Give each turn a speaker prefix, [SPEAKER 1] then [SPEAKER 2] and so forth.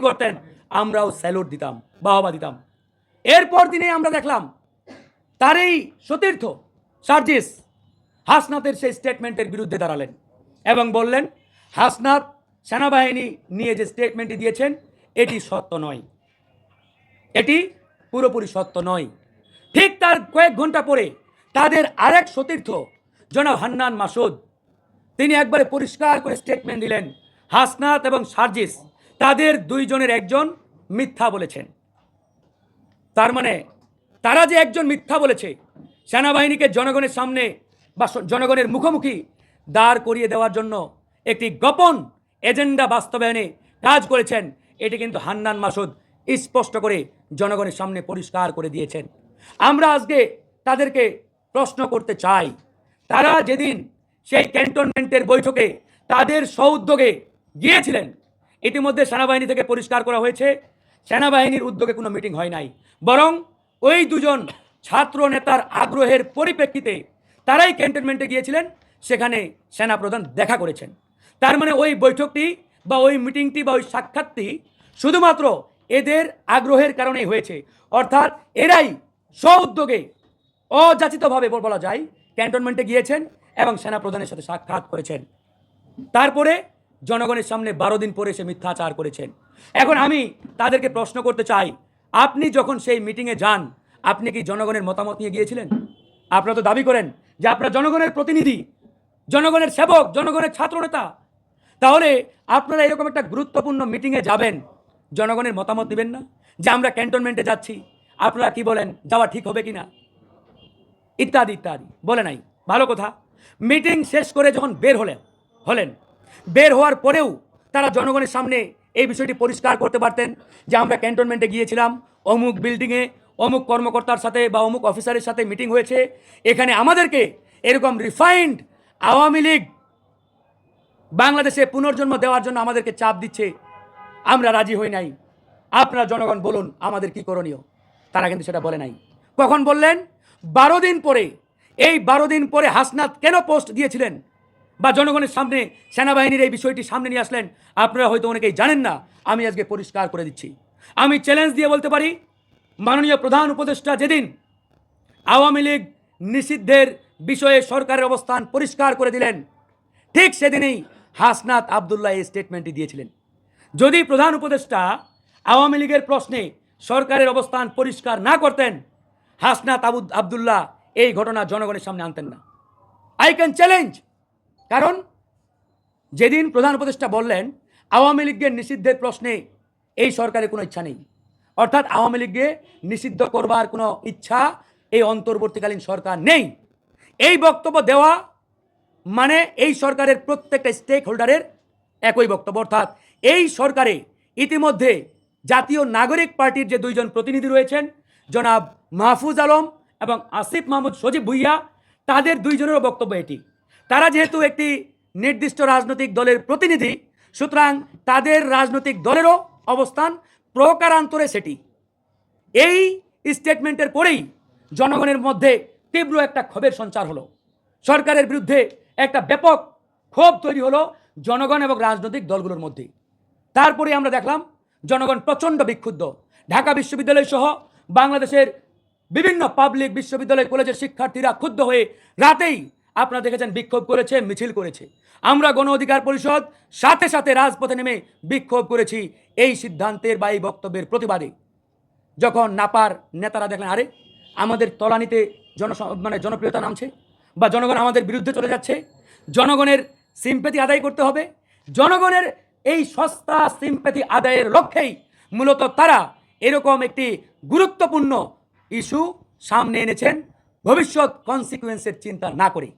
[SPEAKER 1] করতেন, আমরাও স্যালুট দিতাম, বাহবা দিতাম। এরপর দিনে আমরা দেখলাম, তার এই সতীর্থ সার্জিস হাসনাতের সেই স্টেটমেন্টের বিরুদ্ধে দাঁড়ালেন এবং বললেন, হাসনাত সেনাবাহিনী নিয়ে যে স্টেটমেন্টটি দিয়েছেন, এটি সত্য নয়। এটি পুরোপুরি সত্য নয়। ঠিক তার কয়েক ঘণ্টা পরে তাদের আরেক সতীর্থ, জনাব হান্নান মাসুদ, তিনি একবারে পরিষ্কার করে স্টেটমেন্ট দিলেন, হাসনাত এবং সার্জিস তাদের দুইজনের একজন মিথ্যা বলেছেন। তার মানে তারা যে একজন মিথ্যা বলেছে, সেনাবাহিনীকে জনগণের সামনে বা জনগণের মুখোমুখি দাঁড় করিয়ে দেওয়ার জন্য একটি গোপন এজেন্ডা বাস্তবায়নে কাজ করেছেন, এটি কিন্তু হান্নান মাসুদ স্পষ্ট করে জনগণের সামনে পরিষ্কার করে দিয়েছেন। আমরা আজকে তাদেরকে প্রশ্ন করতে চাই, তারা যেদিন সেই ক্যান্টনমেন্টের বৈঠকে তাদের সৌদ্যোগে গিয়েছিলেন ইতিমধ্যে সেনাবাহিনী থেকে পরিষ্কার করা হয়েছে, সেনাবাহিনীর উদ্যোগে কোনো মিটিং হয় নাই। বরং ওই দুজন ছাত্র নেতার আগ্রহের পরিপ্রেক্ষিতে তারাই ক্যান্টনমেন্টে গিয়েছিলেন, সেখানে সেনাপ্রধান দেখা করেছেন। তার মানে ওই বৈঠকটি বা ওই মিটিংটি বা ওই সাক্ষাৎটি শুধুমাত্র এদের আগ্রহের কারণেই হয়েছে। অর্থাৎ এরাই স্ব উদ্যোগে অযাচিতভাবে বলা যায়, ক্যান্টনমেন্টে গিয়েছেন এবং সেনাপ্রধানের সাথে সাক্ষাৎ করেছেন। তারপরে জনগণের সামনে বারো দিন পরে সে মিথ্যাচার করেছেন। এখন আমি তাদেরকে প্রশ্ন করতে চাই, আপনি যখন সেই মিটিংয়ে যান, আপনি কি জনগণের মতামত নিয়ে গিয়েছিলেন? আপনারা তো দাবি করেন যে আপনারা জনগণের প্রতিনিধি, জনগণের সেবক, জনগণের ছাত্রনেতা। তাহলে আপনারা এরকম একটা গুরুত্বপূর্ণ মিটিংয়ে যাবেন, জনগণের মতামত দিবেন না? যে আমরা ক্যান্টনমেন্টে যাচ্ছি, আপনারা কি বলেন, যাওয়া ঠিক হবে কি না ইত্যাদি ইত্যাদি। বলে নাই। ভালো কথা। মিটিং শেষ করে যখন বের হলেন হলেন বের হওয়ার পরেও তারা জনগণের সামনে এই বিষয়টি পরিষ্কার করতে পারতেন যে আমরা ক্যান্টনমেন্টে গিয়েছিলাম, অমুক বিল্ডিংয়ে অমুক কর্মকর্তার সাথে বা অমুক অফিসারের সাথে মিটিং হয়েছে। এখানে আমাদেরকে এরকম রিফাইন্ড আওয়ামী লীগ বাংলাদেশে পুনর্জন্ম দেওয়ার জন্য আমাদেরকে চাপ দিচ্ছে, আমরা রাজি হই নাই। আপনারা জনগণ বলুন, আমাদের কি করণীয়? তারা কিন্তু সেটা বলে নাই। কখন বললেন? বারো দিন পরে। এই বারো দিন পরে হাসনাত কেন পোস্ট দিয়েছিলেন? বা জনগণের সামনে সেনাবাহিনীর এই বিষয়টি সামনে নিয়ে আসলেন, আপনারা হয়তো অনেকেই জানেন না, আমি আজকে পরিষ্কার করে দিচ্ছি। আমি চ্যালেঞ্জ দিয়ে বলতে পারি, মাননীয় প্রধান উপদেষ্টা যেদিন আওয়ামী লীগ নিষিদ্ধের বিষয়ে সরকারের অবস্থান পরিষ্কার করে দিলেন, ঠিক সেদিনেই হাসনাত আবদুল্লাহ এই স্টেটমেন্টটি দিয়েছিলেন। যদি প্রধান উপদেষ্টা আওয়ামী লীগের প্রশ্নে সরকারের অবস্থান পরিষ্কার না করতেন, হাসনাত আবু আবদুল্লাহ এই ঘটনা জনগণের সামনে আনতেন না। আই ক্যান চ্যালেঞ্জ কারণ যেদিন প্রধান উপদেষ্টা বললেন, আওয়ামী লীগের নিষিদ্ধের প্রশ্নে এই সরকারের কোনো ইচ্ছা নেই। অর্থাৎ আওয়ামী লীগকে নিষিদ্ধ করবার কোনো ইচ্ছা এই অন্তর্বর্তীকালীন সরকার নেই। এই বক্তব্য দেওয়া মানে এই সরকারের প্রত্যেকটা স্টেক হোল্ডারের একই বক্তব্য। অর্থাৎ এই সরকারে ইতিমধ্যে জাতীয় নাগরিক পার্টির যে দুইজন প্রতিনিধি রয়েছেন, জনাব মাহফুজ আলম এবং আসিফ মাহমুদ সজীব ভুইয়া, তাদের দুইজনেরও বক্তব্য এটি। তারা যেহেতু একটি নির্দিষ্ট রাজনৈতিক দলের প্রতিনিধি, সুতরাং তাদের রাজনৈতিক দলেরও অবস্থান প্রকারান্তরে সেটি। এই স্টেটমেন্টের পরেই জনগণের মধ্যে তীব্র একটা ক্ষোভের সঞ্চার হলো। সরকারের বিরুদ্ধে একটা ব্যাপক ক্ষোভ তৈরি হলো জনগণ এবং রাজনৈতিক দলগুলোর মধ্যে। তারপরে আমরা দেখলাম জনগণ প্রচণ্ড বিক্ষুব্ধ। ঢাকা বিশ্ববিদ্যালয় সহ বাংলাদেশের বিভিন্ন পাবলিক বিশ্ববিদ্যালয়, কলেজের শিক্ষার্থীরা ক্ষুব্ধ হয়ে রাতেই আপনারা দেখেছেন বিক্ষোভ করেছে, মিছিল করেছে। আমরা গণ অধিকার পরিষদ, সাথে সাথে রাজপথে নেমে বিক্ষোভ করেছি এই সিদ্ধান্তের বা এই বক্তব্যের প্রতিবাদে। যখন নাপার নেতারা দেখলেন, আরে, আমাদের তলানিতে জন মানে জনপ্রিয়তা নামছে বা জনগণ আমাদের বিরুদ্ধে চলে যাচ্ছে, জনগণের সিম্পেথি আদায় করতে হবে, জনগণের এই সস্তা সিম্পেথি আদায়ের লক্ষ্যেই মূলত তারা এরকম একটি গুরুত্বপূর্ণ ইস্যু সামনে এনেছেন, ভবিষ্যৎ কনসিকুয়েন্সের চিন্তা না করে।